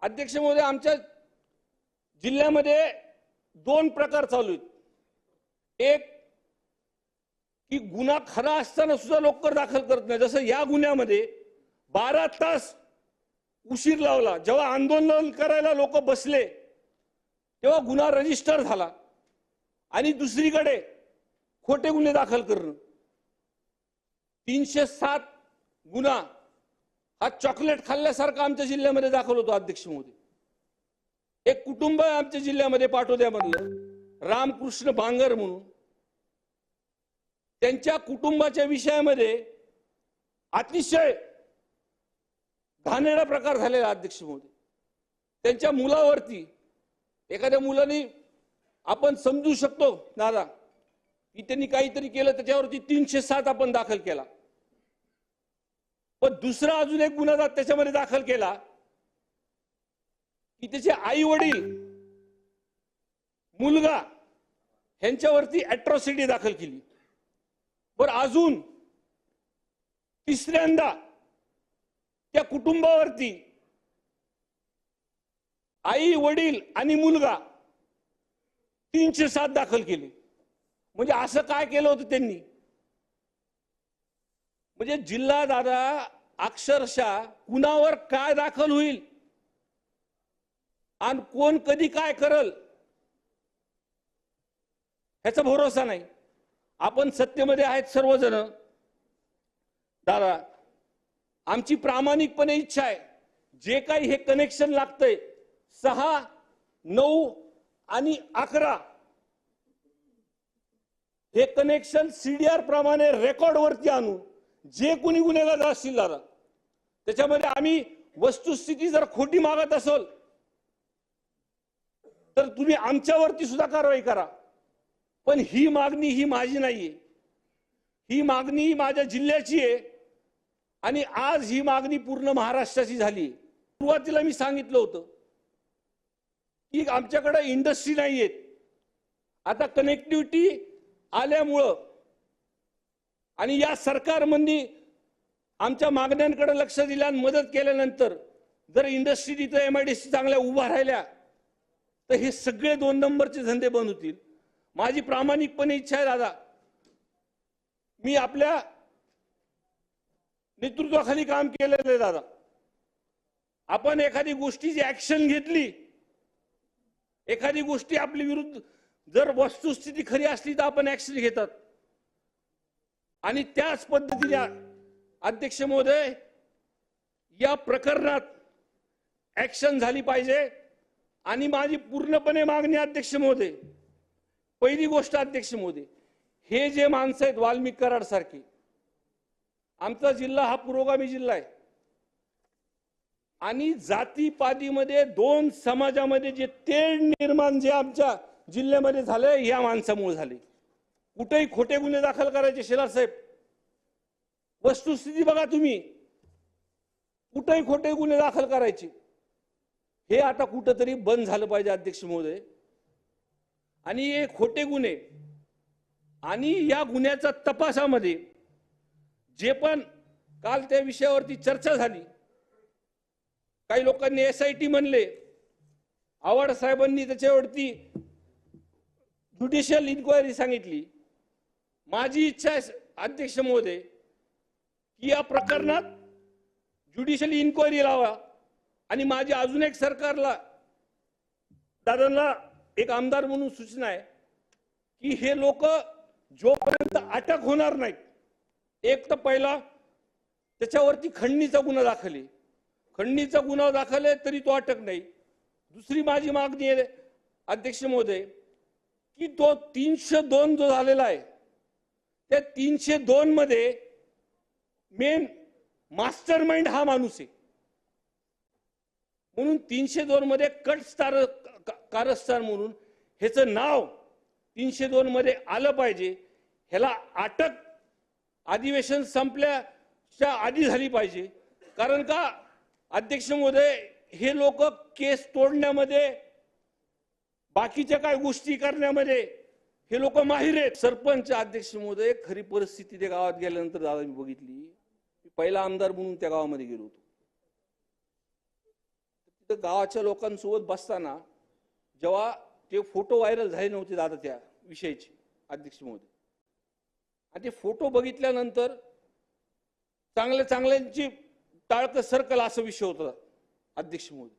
अध्यक्ष महोदय आमच्या जिल्ह्यामध्ये दोन प्रकार चालू आहेत. एक की गुन्हा खरा असताना सुद्धा लवकर दाखल करत नाही. जसं या गुन्ह्यामध्ये बारा तास उशीर लावला. जेव्हा आंदोलन करायला लोक बसले तेव्हा गुन्हा रजिस्टर झाला. आणि दुसरीकडे खोटे गुन्हे दाखल करणं. तीनशे सात गुन्हा हा चॉकलेट खाल्ल्यासारखा आमच्या जिल्ह्यामध्ये दाखल होतो अध्यक्ष मोदी. एक कुटुंब आमच्या जिल्ह्यामध्ये पाटोद्यामधलं. रामकृष्ण बांगर म्हणून. त्यांच्या कुटुंबाच्या विषयामध्ये अतिशय घाणेरडा प्रकार झालेला अध्यक्ष मोदी. त्यांच्या मुलावरती एखाद्या मुलाने आपण समजू शकतो दादा की त्यांनी काहीतरी केलं त्याच्यावरती तीनशे सात आपण दाखल केला. पण दुसरा अजून एक गुन्हा त्याच्यामध्ये दाखल केला की त्याचे आई वडील मुलगा ह्यांच्यावरती अॅट्रॉसिटी दाखल केली. बर अजून तिसऱ्यांदा त्या कुटुंबावरती आई वडील आणि मुलगा तीनशे सात दाखल केले. म्हणजे असं काय केलं होतं त्यांनी? म्हणजे जिल्हा दादा अक्षरशः कुणावर काय दाखल होईल? आणि कोण कधी काय करल? ह्याचा भरोसा नाही. आपण सत्तेमध्ये आहेत सर्वजण. दादा आमची प्रामाणिकपणे इच्छा आहे. जे काही हे कनेक्शन लागतंय सहा नऊ आणि अकरा हे कनेक्शन सीडीआर प्रमाणे रेकॉर्डवरती आणू. आणून जे कोणी गुन्हेगार असतील दादा त्याच्यामध्ये आम्ही वस्तुस्थिती जर खोटी मागत असेल तर तुम्ही आमच्यावरती सुद्धा कारवाई करा. पण ही मागणी ही माझी नाहीये. ही मागणी माझ्या जिल्ह्याची आहे आणि आज ही मागणी पूर्ण महाराष्ट्राची झाली. सुरुवातीला मी सांगितलं होतं की आमच्याकडे इंडस्ट्री नाही आहेत आता कनेक्टिव्हिटी आल्यामुळं आणि या सरकारमध्ये आमच्या मागण्यांकडे लक्ष दिलं आणि मदत केल्यानंतर जर इंडस्ट्री तिथं एम आय डी सी चांगल्या उभा राहिल्या तर हे सगळे दोन नंबरचे धंदे बंद होतील. माझी प्रामाणिकपणे इच्छा आहे दादा. मी आपल्या नेतृत्वाखाली काम केलेलं आहे दादा. आपण एखादी गोष्टीची ऍक्शन घेतली एखादी गोष्टी आपली विरुद्ध जर वस्तुस्थिती खरी असली तर आपण ऍक्शन घेतात. आणि त्याच पद्धतीने अध्यक्ष महोदय या प्रकरणात ऍक्शन झाली पाहिजे. आणि माझी पूर्णपणे मागणी अध्यक्ष महोदय पहिली गोष्ट अध्यक्ष महोदय हे जे माणसं आहेत वाल्मिक कराड सारखी आमचा जिल्हा हा पुरोगामी जिल्हा आहे. आणि जातीपातीमध्ये दोन समाजामध्ये जे तेढ निर्माण जे आमच्या जिल्ह्यामध्ये झालं या माणसामुळे झाले कुठेही खोटे गुन्हे दाखल करायचे शेलार साहेब. वस्तुस्थिती बघा तुम्ही. कुठेही खोटे गुन्हे दाखल करायचे. हे आता कुठंतरी बंद झालं पाहिजे अध्यक्ष महोदय. आणि हे खोटे गुन्हे आणि या गुन्ह्याच्या तपासामध्ये जे पण काल त्या विषयावरती चर्चा झाली काही लोकांनी एस आय टी म्हणले आव्हाड साहेबांनी त्याच्यावरती ज्युडिशियल इन्क्वायरी सांगितली. माझी इच्छा आहे अध्यक्ष महोदय की या प्रकरणात ज्युडिशियल इन्क्वायरी लावा. आणि माझी अजून एक सरकारला दादांना एक आमदार म्हणून सूचना आहे की हे लोक जोपर्यंत अटक होणार नाहीत एक तर पहिला त्याच्यावरती खंडणीचा गुन्हा दाखल आहे. खंडणीचा गुन्हा दाखल आहे तरी तो अटक नाही. दुसरी माझी मागणी आहे अध्यक्ष महोदय की तो तीनशे दोन जो झालेला आहे त्या तीनशे दोन मध्ये मेन मास्टर माइंड हा माणूस आहे. म्हणून तीनशे दोन मध्ये कट स्टार कारस्थान म्हणून ह्याचं नाव तीनशे दोन मध्ये आलं पाहिजे. ह्याला अटक अधिवेशन संपल्याच्या आधी झाली पाहिजे. कारण का? अध्यक्ष महोदय हे लोक केस तोडण्यामध्ये बाकीच्या काय गोष्टी करण्यामध्ये हे लोक माहीर आहेत. सरपंच अध्यक्ष महोदय खरी परिस्थिती त्या गावात गेल्यानंतर दादा मी बघितली. मी पहिला आमदार म्हणून त्या गावामध्ये गेलो होतो. तिथं गावाच्या लोकांसोबत बसताना जेव्हा ते फोटो व्हायरल झाले नव्हते दादा त्या विषयीचे अध्यक्ष महोदय. आणि ते फोटो बघितल्यानंतर चांगल्या चांगल्यांची टाळकं सर्कल असा विषय होता अध्यक्ष महोदय.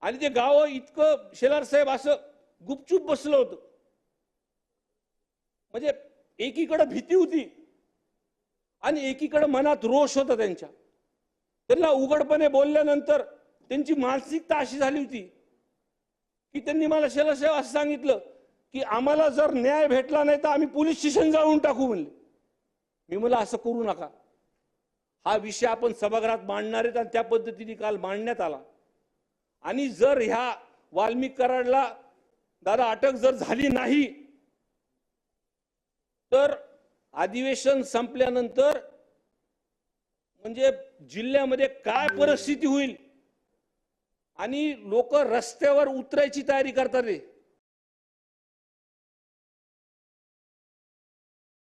आणि ते गाव इतकं शेलार साहेब असं गुपचूप बसलं होतं. म्हणजे एकीकडे भीती होती आणि एकीकडे मनात रोष होता त्यांच्या. त्यांना उघडपणे बोलल्यानंतर त्यांची मानसिकता अशी झाली होती की त्यांनी मला शेलार असं सांगितलं की आम्हाला जर न्याय भेटला नाही तर आम्ही पोलीस स्टेशन जाऊन टाकू म्हणले. मी मला असं करू नका. हा विषय आपण सभागृहात मांडणार आहेत आणि त्या पद्धतीने काल मांडण्यात आला. आणि जर ह्या वाल्मिक कराडला दादा अटक जर झाली नाही तर अधिवेशन संपल्यानंतर म्हणजे जिल्ह्यामध्ये काय परिस्थिती होईल? आणि लोक रस्त्यावर उतरायची तयारी करतात रे.